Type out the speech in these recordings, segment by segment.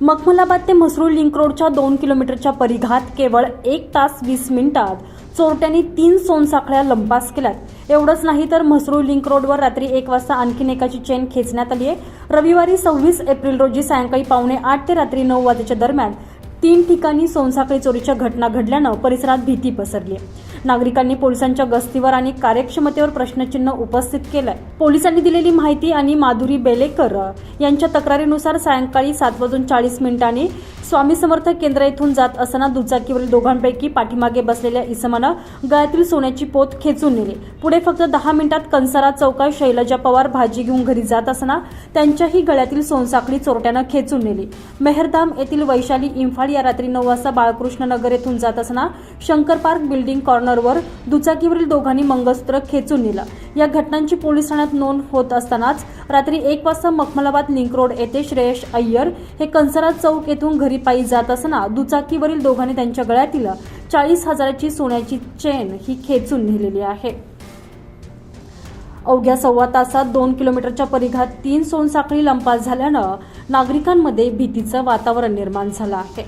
मखमलाबाद ते म्हसरूळ लिंक रोडच्या दोन किलोमीटरच्या परिघात केवळ एक तास वीस मिनिटात चोरट्यांनी तीन सोनसाखळ्या लंपास केल्यात एवढंच नाही तर म्हसरूळ लिंक रोडवर रात्री एक वाजता आणखीन एकाची चेन खेचण्यात आली आहे रविवारी सव्वीस एप्रिल रोजी सायंकाळी पावणे आठ ते रात्री नऊ वाजेच्या दरम्यान तीन ठिकाणी सोनसाखळी चोरीच्या घटना घडल्यानं परिसरात भीती पसरली आहे. नागरिकांनी पोलिसांच्या गस्तीवर आणि कार्यक्षमतेवर प्रश्नचिन्ह उपस्थित केलंय. पोलिसांनी दिलेली माहिती आणि माधुरी बेलेकर यांच्या तक्रारीनुसार सायंकाळी सात वाजून चाळीस मिनिटांनी स्वामी समर्थ केंद्र येथून जात असताना दुचाकीवरील दोघांपैकी पाठीमागे बसलेल्या इसमानं गळ्यातील सोन्याची पोत खेचून नेली. पुढे फक्त दहा मिनिटात कंसारा चौकात शैलजा पवार भाजी घेऊन घरी जात असताना त्यांच्याही गळ्यातील सोनसाखळी चोरट्यानं खेचून नेली. मेहरधाम येथील वैशाली इम्फाळ या रात्री नऊ वाजता बाळकृष्ण नगर येथून जात असताना शंकर पार्क बिल्डिंग कॉर्नरवर दुचाकीवरील दोघांनी मंगळसूत्र खेचून नेलं. या घटनांची पोलीस ठाण्यात नोंद होत असतानाच रात्री एक वाजता मखमलाबाद लिंक रोड येथे श्रेयश अय्यर हे कंसरा चौक येथून घरी पायी जात असताना दुचाकीवरील दोघांनी त्यांच्या गळ्यातील चाळीस हजाराची सोन्याची चेन ही खेचून नेलेली आहे. अवघ्या सव्वा तासात दोन किलोमीटरच्या परिघात तीन सोनसाखळी लंपास झाल्यानं नागरिकांमध्ये भीतीचं वातावरण निर्माण झालं आहे.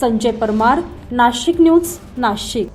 संजय परमार नाशिक न्यूज नाशिक.